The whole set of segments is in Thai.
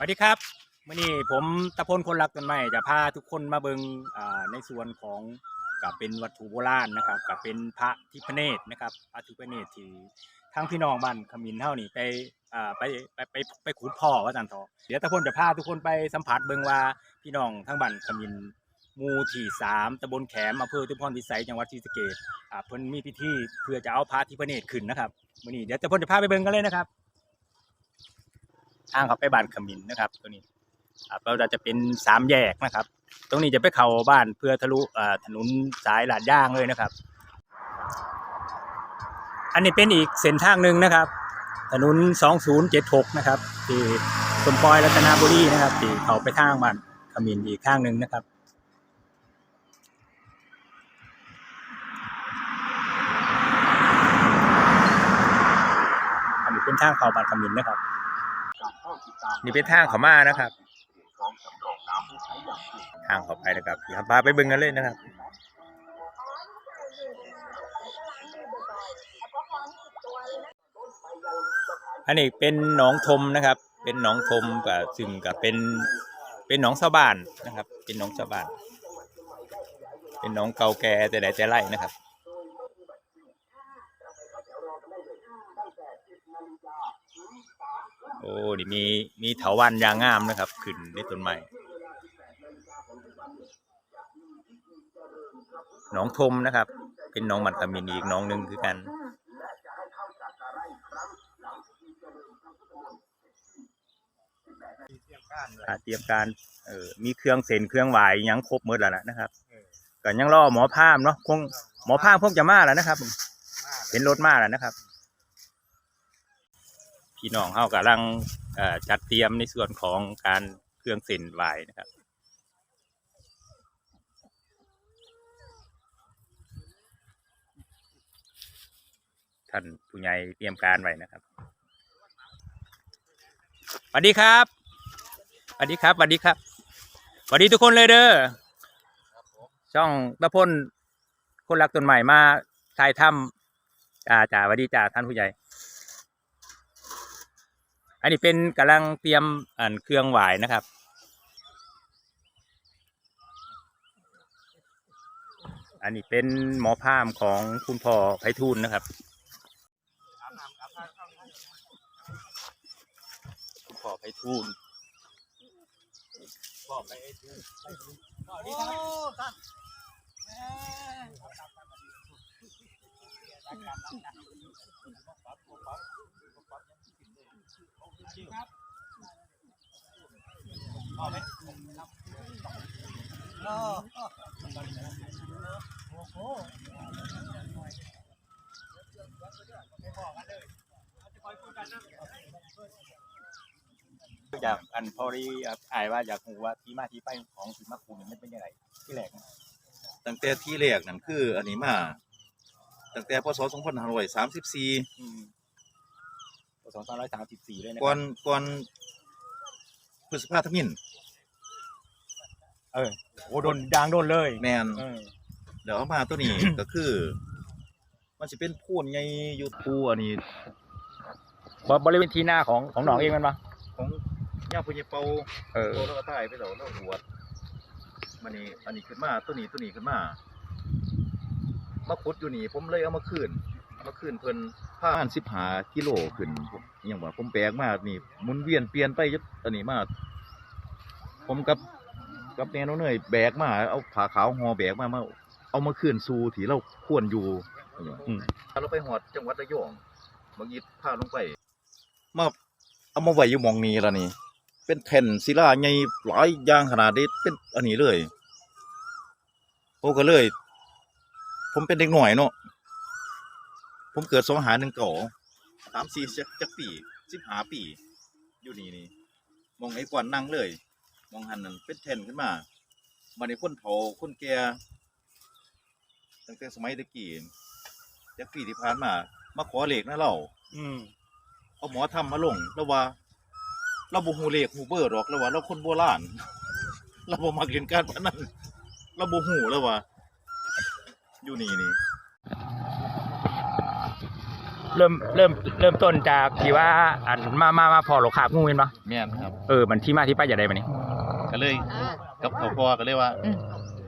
สวัสดีครับมื่อนี้ผมตะพลคนรักต้นไม้จะพาทุกคนมาเบิงในส่วนของกับเป็นวัตถุโบราณนะครับกับเป็นพระทิพเนตรนะครับพระทิพเนตรที่ทั้งพี่น้องบ้านขมินเท่านี่ไปไปไปไปไปขุดพ่อว่าจันทอเดี๋ยวตะพลจะพาทุกคนไปสัมผัสเบิงว่าพี่น้องทั้งบ้านขมินมูที่สามตำบลแขมอำเภอทุพรพิสัยจังหวัดศรีสะเกษอ่าเพิ่นมีพิธีเพื่อจะเอาพระทิพเนตรขึ้นนะครับมื่อนี้เดี๋ยวตะพลจะพาไปเบิงกันเลยนะครับ ทางเข้าไปบ้านขมินนะครับ ตัวนี้ครับเราจะเป็นสามแยกนะครับ ตรงนี้จะไปเข้าบ้านเพื่อทะลุถนนสายลาดย่างเลยนะครับ อันนี้เป็นอีกเส้นทางหนึ่งนะครับ ถนน 2076 นะครับที่สมปอยรัตนบุรีนะครับที่เขาไปทางบ้านขมินอีกข้างหนึ่งนะครับอันนี้เป็นทางเข้าบ้านขมินนะครับ นี่เป็นทางเขามานะครับ ทางเขาไปนะครับเดี๋ยวพาไปเบิ่งกันเลยนะครับอันนี้เป็นหนองทมนะครับ เป็นหนองทมกับซึ่งกับเป็นเป็นหนองชาวบ้านนะครับ เป็นหนองชาวบ้าน เป็นหนองเก่าแก่แต่ไหนแต่ไรนะครับ โอ้นี่มีมีเถาวันยางงามนะครับ ขึ้นในต้นไม้หนองทมนะครับ เป็นหนองมันขมินอีกหนองหนึ่งคือกัน อ่าเตรียมการเออมีเครื่องเส้นเครื่องไหวายหยังครบหมดแล้วนะนะครับก็ยังรอหมอพามเนาะคงหมอพามคงจะมาแล้วนะครับ เห็นรถมาแล้วนะครับ พี่น้องเฮากำลังจัดเตรียมในส่วนของการเครื่องเส้นไหวนะครับท่านผู้ใหญ่เตรียมการไว้นะครับสวัสดีครับสวัสดีครับสวัสดีครับสวัสดีทุกคนเลยเด้อช่องตะพลคนรักต้นใหม่มาถ่ายถ้ำจ่าจ่าสวัสดีจ่าท่านผู้ใหญ่ อันนี้เป็นกำลังเตรียมอันเครื่องหวายนะครับ อันนี้เป็นหมอพราหมณ์ของคุณพ่อไพฑูรย์นะครับคุณพ่อไพฑูรย์พ่อไพฑูรย์สวัสดีครับ อยากอันพอดีอายว่าอยากรู้ว่าที่มาที่ไปของสิมาคูนี่ยมันเป็นยังไงที่แรกนะตั้งแต่ที่แรกนั่นคือ อันนี้มา ตั้งแต่พศ2534อืม สองพันร้อยสามสิบสี่เลยนะคก่อรับนก่อนพฤษภาธมินเออโอ้โดนดังโดนเลยแมนเออเดี๋ยวเอามาตัวนี้ ก็คือ มันสิเป็นพูนใหญ่อยู่ภูอันนี้บบริเวณที่หน้าของของหนองเองมันปะของย่าพุญญเปาเออ โตแล้วก็ตายไปแล้วแล้วบวชมันนี่อันนี้ขึ้นมาตัวนี้ตัวนี้ขึ้นมามาขุดอยู่นี่ผมเลยเอามาคืน เอามาคืนเพิ่นผ่าน15กิโลขึ้นผมอหยังว่าผมแบกมานี่หมุนเวียนเปลี่ยนไปยึดอันนี้มาผมกับกับแนวเนยแบกมาเอาผ้าขาวห่อแบกมามาเอามาคืนสู่ที่เราควรอยู่อะไรอย่างเงี้ยอืมถ้าเราไปหอดจังหวัดระยองบางยีพาลงไปมาเอามาไว้อยู่หมองนี้ละนี่ เป็นแผ่นศิลาใหญ่หลายอย่างขนาดนี้เป็นอันนี้เลยผมก็เลย ผมเป็นเด็กหน่อยเนาะ ผมเกิดสองหาหนึ่งเก่าสามสี่จักจักปีสิบหาปี อยู่นี่นี่มองไอ้กวนนั่งเลย มองหันนั่นเป็นแท่นขึ้นมามาในคนเฒ่าคนแก่ตั้งแต่สมัยตะกี้จักปีที่ผ่านมา มาขอเลขนะเราอืมเอาหมอทำมาลงแล้วว่า เราบ่ฮู้เลขฮู้เบอร์หรอกแล้วว่า เราคนโบราณเราบ่มักเล่นการพนันเราบ่ฮู้แล้วว่า อยู่นี่นี่ เริ่มเริ่มเริ่มต้นจากที่ว่าอันมามามาพอหลกขาบงูเห็นปะแม่นครับเออมันที่มาที่ไปจะได้ปะนี่ก็เลยกับพ่อพ่อก็เลยว่า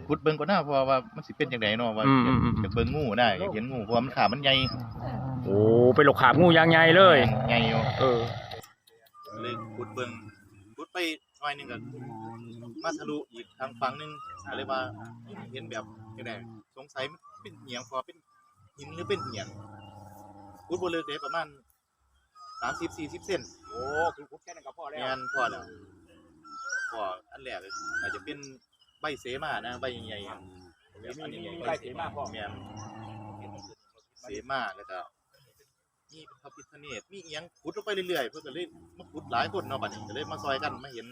ขุดเบิ่งก็น่าเพราะว่ามันสิเป็นจังไดเนาะว่าอืมอืมอืมอยากเบิ่งงูได้อยากเห็นงูเพราะว่ามันขามันใหญ่โอ้เป็นหลกขาบงูอยางใหญ่เลย ใหญ่อยู่เออเลยขุดเบิ่งขุดไปหน่อยหนึงก็มาทะลุอีกทางฝั่งหนึงก็เลยว่าเห็นแบบจังไดสงสัยมันเป็นเหียงพอเป็นหินหรือเป็นเหียง ขุดบ่ลึกเด้ประมาณ30 40เซนโอ้คือคุดแค่นั้นก็พอแล้วแม่นพอแล้วพออันแรกเลยอาจจะเป็นใบเสมานะใบใหญ่ๆอะแบบอันมีใหญ่มีๆใบเสมาพอแม่นเสมาแล้วก็มีพระพิฆเนศมีอีหยังขุดลงไปเรื่อยๆเพิ่นก็เลยมาขุดหลายคนเนาะบัดนี้ก็เลยมาซอยกันมาเห็น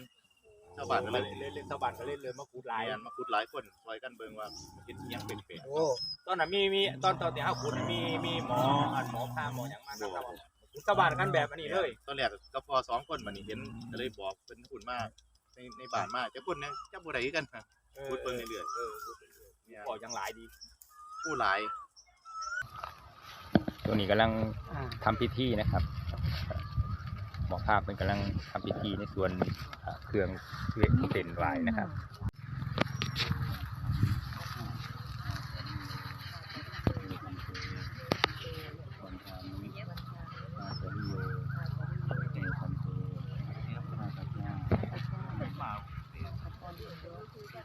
ชาวบ้านก็เลยเล่นเล่นชาวบ้านก็เล่นเลยมาคูดลายแม่นมาขุดหลายคนซอยกันเบิ่งว่าเห็นอีหยังเป็นแปลกโอ้ตอนนั้นมีมีตอนตอนที่ห้าขุดมีมีหมออันหมอพาหมออย่างมาครับชาวบ้านกันแบบอันนี้เลยตอนแรกก็พอสองคนบัดนี้เห็นก็เลยบอกเพิ่นขุดมาในในบ้านมาจักคนนะจักบ่ได้คือกันนะขุดเบิ่งเรื่อยเออๆเนี่ยปอยังหลายดีผู้หลายตัวนี้กำลังทำพิธีนะครับ หมอภาพเป็นกำลังทำพิธีในส่วนเครื่องเวทเส้นไหวนะครับ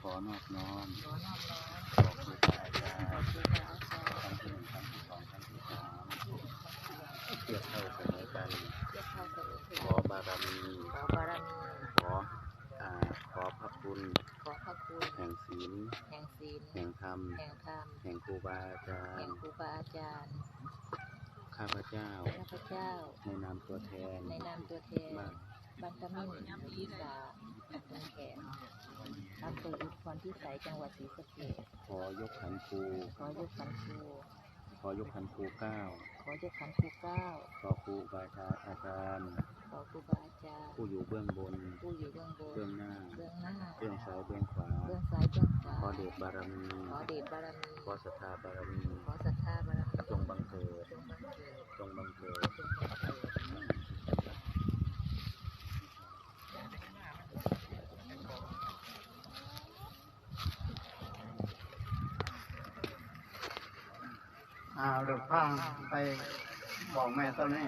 ขอนอบน้อมขอครูบาอาจารย์ครั้งที่หนึ่งครั้งที่สองครั้งที่สามเทียบเท่าเสมอกันขอบารมี ขอบารมี ขออ่าขอพระคุณ ขอพระคุณ แห่งศีล แห่งศีล แห่งธรรม แห่งธรรม แห่งครูบาอาจาร แห่ง ย์ ครูบาอาจารย์ ข้าพเจ้า ข้าพเจ้า ในนามตัวแทนในนามตัวแทนมาบันตมินหมู่ที่สามตำบลแขมอำเภออุทุพรพิสัยจังหวัดศรีสะเกษขอยกขันครูขอยกขันครูขอยกขันครูเก้าขอยกขันครูเก้าขอครูบาอาจารย์ขอครูบาอาจารย์ผู้อยู่เบื้องบนผู้อยู่เบื้องบนเบื้องหน้าเบื้องหน้าเบื้องซ้ายเบื้องขวาเบื้องซ้ายเบื้องขวาขอเดชบารมีขอเดชบารมีขอศรัทธาบารมีขอศรัทธาบารมีจงบังเกิด จงบังเกิด จงบังเกิด จงบังเกิด อ่าเดี๋ยวพังไปบอกแม่ตอนนี้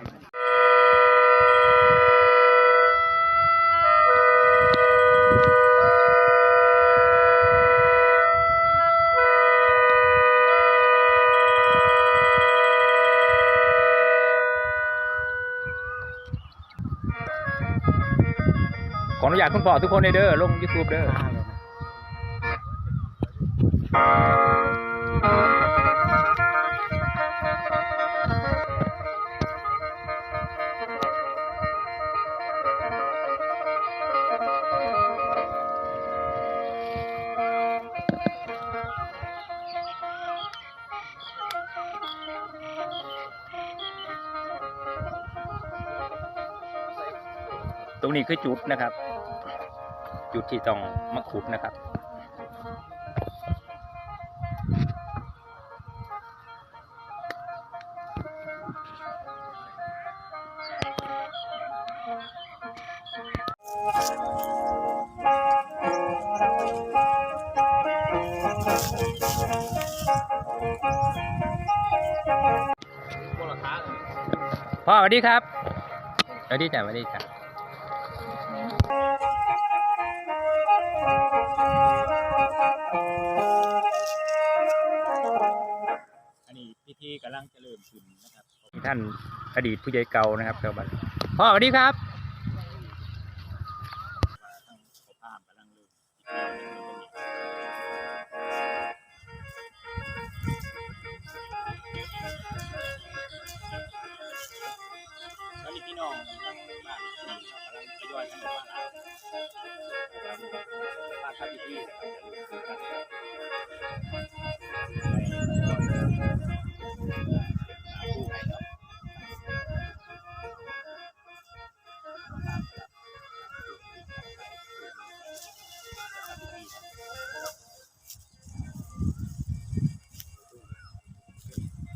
ขออนุญาตคุณพ่อทุกคนเด้อลง YouTube เด้อ รงนี้คือจุดนะครับ จุดที่ต้องมาขุดนะครับพ่อสวัสดีครับสวัสดีจ้ะสวัสดีจ้ะอั นี้กำลังจะเริ่มขึ้นนะครับท่านอดีตผู้ใหญ่เก่านะครับชาวบ้านพ่อสวัสดีครับ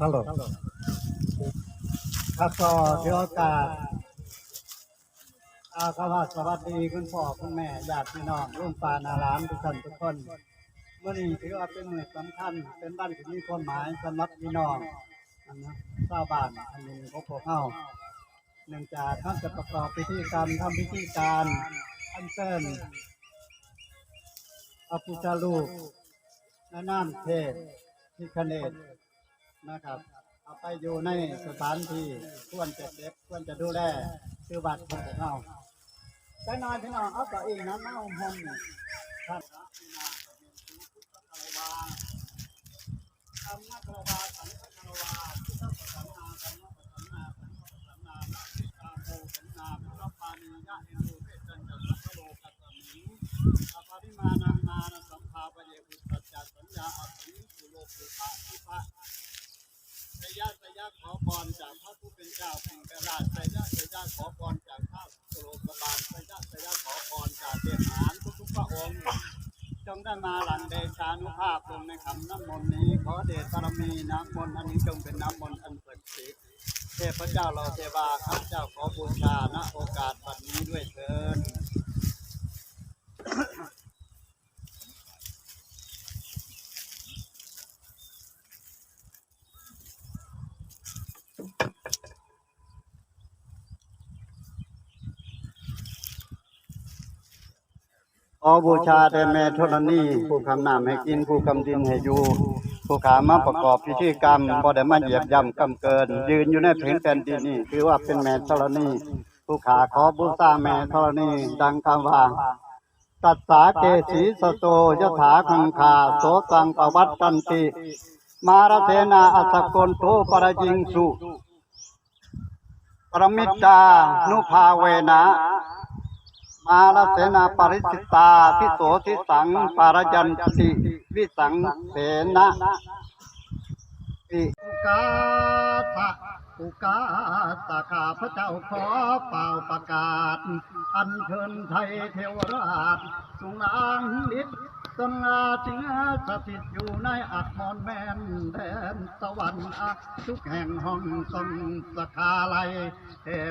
ฮัลโหลครับก็ถือโอกาสอาคำว่าสวัสดีคุณพ่อคุณแม่ญาติพี่น้องรุ่นปานาหลานทุกท่านทุกคนเมื่อนี้ถือว่าเป็นมื้อสำคัญ เป็นบ้านที่มีความหมายสำหรับพี่น้องอันนะชาวบ้านอันนี้ของพวกเราเนื่องจากท่านจะประกอบพิธีกรรมทำพิธีการอันเชิญพระพุทธรูปในน้ำเทพพิคเนต นะครับ เอาไปอยู่ในสถานที่ควรจะเก็บควรจะดูแลคือบัตรของพวกเราใจน้อยพี่น้องเอาตัวเองนะมาห่มนี่ครับอปริมาณานานะสัมภาปะเยบุตตัจจสัญญาอภิสุโลกุปะทิปะสยะขอพรจากพระผู้เป็นเจ้าแห่งกราชสยะสยะขอพรจากพระสุโลกบาลสยะสยะขอพรจากเทหารทุกๆพระองค์จงได้มาหลังเดชานุภาพลงในคำน้ำมนต์นี้ ขอเดชบารมีน้ำมนต์อันนี้จงเป็นน้ำมนต์อันศักดิ์สิทธิ์เทพเจ้าเราเทวาข้าเจ้าขอบูชาณโอกาสบัดนี้ด้วยเถิด ขอบูชาแด่แม่ธรณีผู้คำน้ำให้กินผู้คำดินให้อยู่ผู้ขามาประกอบพิธีกรรมบ่ได้มาเหยียบย่ำกำเกิน ยืนอยู่ในผืนแผ่นดินนี้ถือว่าเป็นแม่ธรณีผู้ขาขอบูชาแม่ธรณีดังคำว่าตัสสาเกสีสโตยถาคังคาโสตังปวัตตันติ มารเทนาอัสกนโตปรยิงสุ ปรมิตตานุภาเวนะ มาลเสนาปริสิตาพิโสทิสังปารยันติวิสังเสนะอิกาตะอุกาตะข้าพระเจ้าขอเป่าประกาศ อันเชิญไทยเทวราชสุงลางฤทธิ์สง่าเชื้อสถิตอยู่ในอักมอนแมนแดนสวรรค์ทุกแห่งห้องทรงสกาไลเทพ